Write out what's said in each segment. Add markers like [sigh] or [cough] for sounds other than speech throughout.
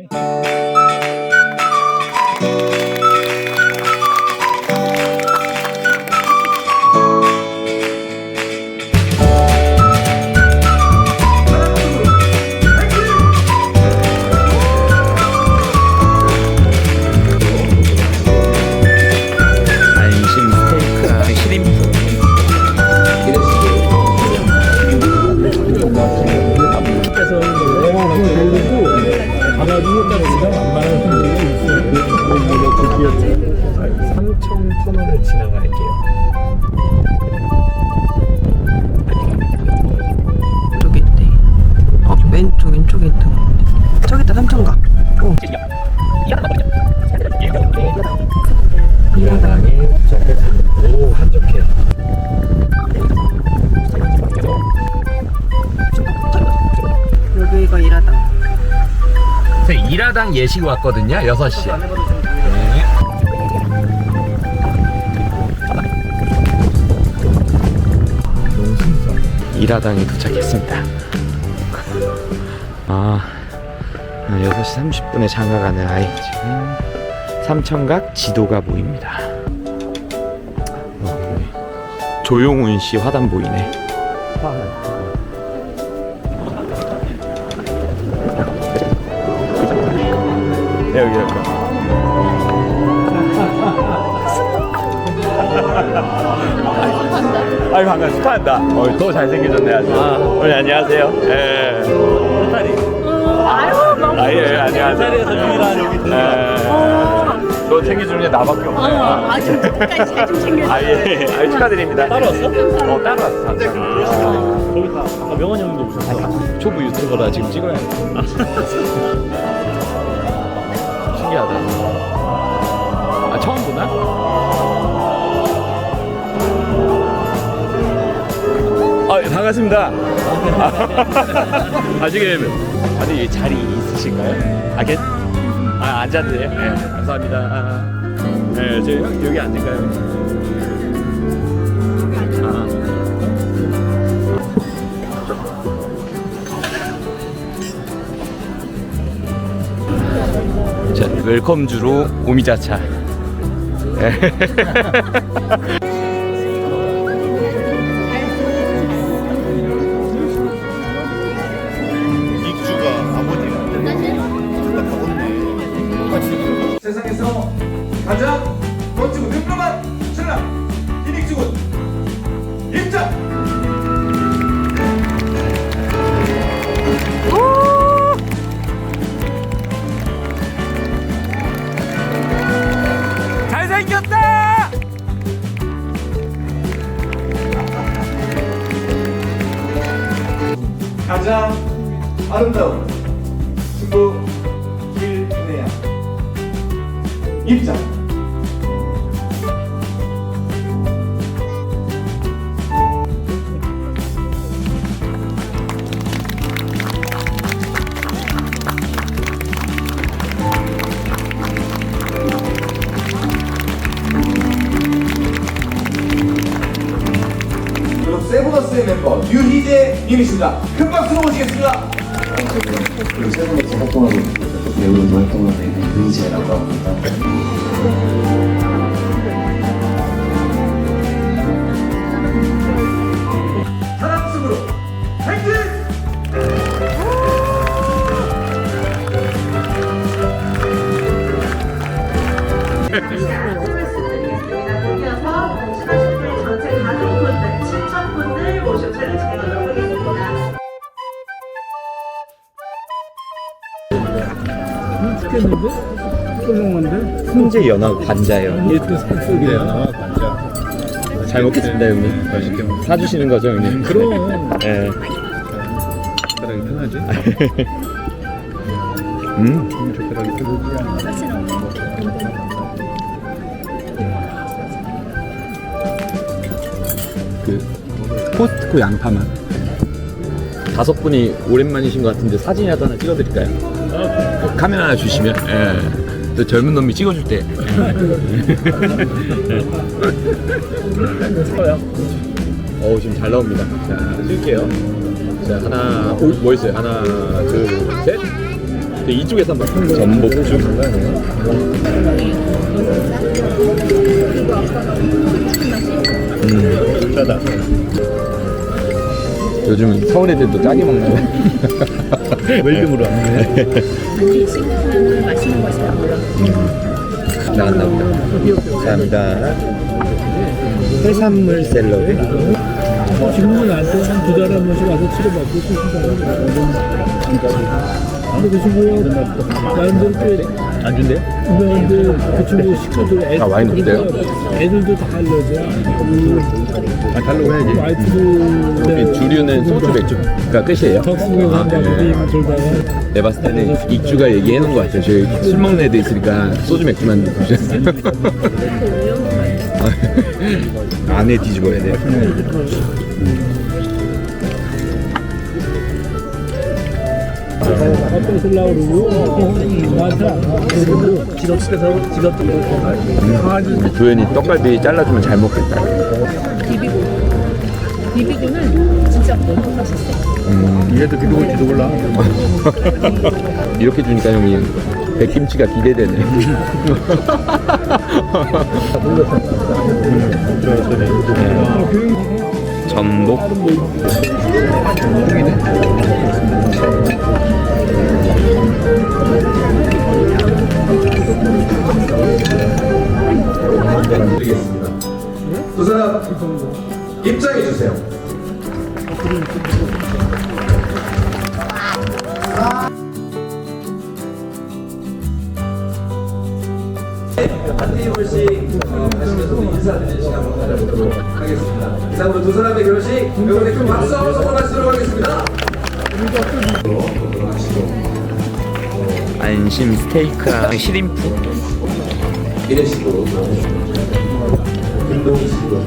있 있어요. 삼청 터널을 지나갈게요. 저기 있대. 어, 왼쪽, 왼쪽에 있다. 저기 있다, 삼천각. 어. 여기가. 선생님 일하당 예식 왔거든요. 6시. 일하당에 도착했습니다. 아, 6시 30분에 장가 가는 아이 지금 삼청각 지도가 보입니다. 어, 네. 조용훈 씨 화단 보이네. 네, 여기 여기. 아이 반갑 축하한다. 어, 더 잘생겨졌네 아주. 어머니 안녕하세요. 예. 아유, 예, 안녕하세요. 자리에서 유일한 여기 예. 너 챙겨주는 게 나밖에 없네. 아, 좀 끝까지 잘좀 챙겨줘. 아, 예. 아, 축하드립니다. 따로 왔어? 어, 따로 왔어. 거기 다 아까 명원 형도 오셨어. 초보 유튜버라 지금 찍어야 돼. [laughs] 신기하다. 아, 처음 보나? [laughs] 아, 예, 반갑습니다. 아직, 아직 자리 있으실까요? 아, 괜 아, 앉아도 돼요? 네, 감사합니다. 네, 저 형, 여기 앉을까요? 아. 자, 웰컴주로 오미자차. [laughs] 세상에서 가장 입장! 유희재 님이십니다. 큰 박수로 모시겠습니다. 그리고 세븐에서 활동하고 배우로도 활동하고 있는 루이제라고 합니다. 훈제 연어 관자요. 1등 산속에 나와 관자. 잘 먹겠습니다, 형님. 맛있게 먹. 사주시는 거죠, 형님? 그럼 예. 젓가락이 편하지. [laughs] 음. 젓가락이 뜨거지. 그 포스트코 양파만. 다섯 분이 오랜만이신 것 같은데 사진이라도 하나 찍어드릴까요? 카메라 하나 주시면. 예. 또 젊은 놈이 찍어줄 때. 어 지금 잘 나옵니다. 자, 쓸게요. 자, 하나, 오, 뭐 있어요? 하나, 둘, 셋. 근데 이쪽에서 한번 전복죽. 음. 짜다. 요즘 서울 애들도 짜게 먹네. [laughs] [laughs] 웰빙으로 왔네. 싱거우면 맛있는 것이 나오려 나갔나 보다. 감사합니다. 해산물 샐러드. 지금은 나한테 한두 달에 한 번씩 와서 치료받고 쓰신다 고. 근데 그 친구가 나름대로 꽤안 준대? 근데 그 친구 식구들 애들 아, 와인 어때요? 애들도 다 알러지야. 아, 달라고 해야지. 와이프도 여기 주류는 소주 맥주가 끝이에요. 덕수궁에 아, 네. 얘기 돌다가 내가 봤을 때는 익주가 얘기해 놓은 것 같아요. 저희 술 먹는 애들 있으니까 소주 맥주만 드셨어요. [laughs] 안에 뒤집어야 돼 요. 아빠 쓰려고 그러고 나한테. 그리고 지갑집에서 지갑도 먹고 도현이 떡갈비 잘라주면 잘 먹겠다. 비비고 비비고는 진짜 너무 맛있어 얘도 비도 올지도 몰라. 이렇게 주니까 형이 백김치가 기대되네. 전복. 두 사람 입장해 주세요. 한 테이블씩 하시면서 인사드리는 시간 한번 가져보도록 하겠습니다. 이상으로 두 사람의 결혼식 여러분의 큰 박수 한번 성공하시도록 하겠습니다. 안심 스테이크랑 시림프. 이런 식으로 운동이식으로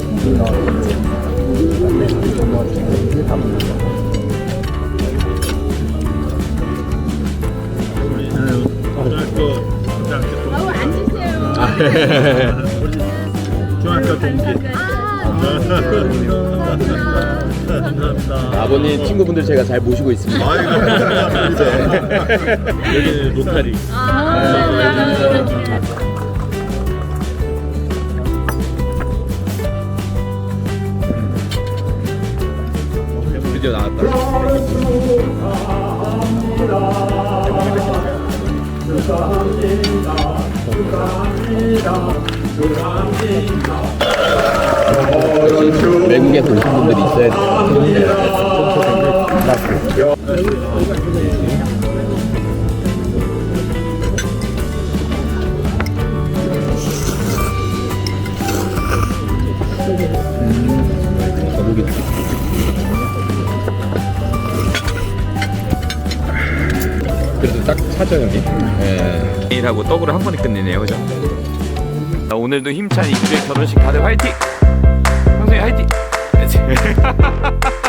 중학교 동기. 아버님 친구분들 제가 잘 모시고 있습니다. [laughs] 여기 로타리. 드디어 나왔다. 외국에서 오신 분들이 있어야 돼. 딱 차죠 형님. 예. 일하고 떡으로 한 번에 끝내네요, 그죠? 자, 오늘도 힘찬 이주의 결혼식 다들 화이팅! 평소에 화이팅! [laughs]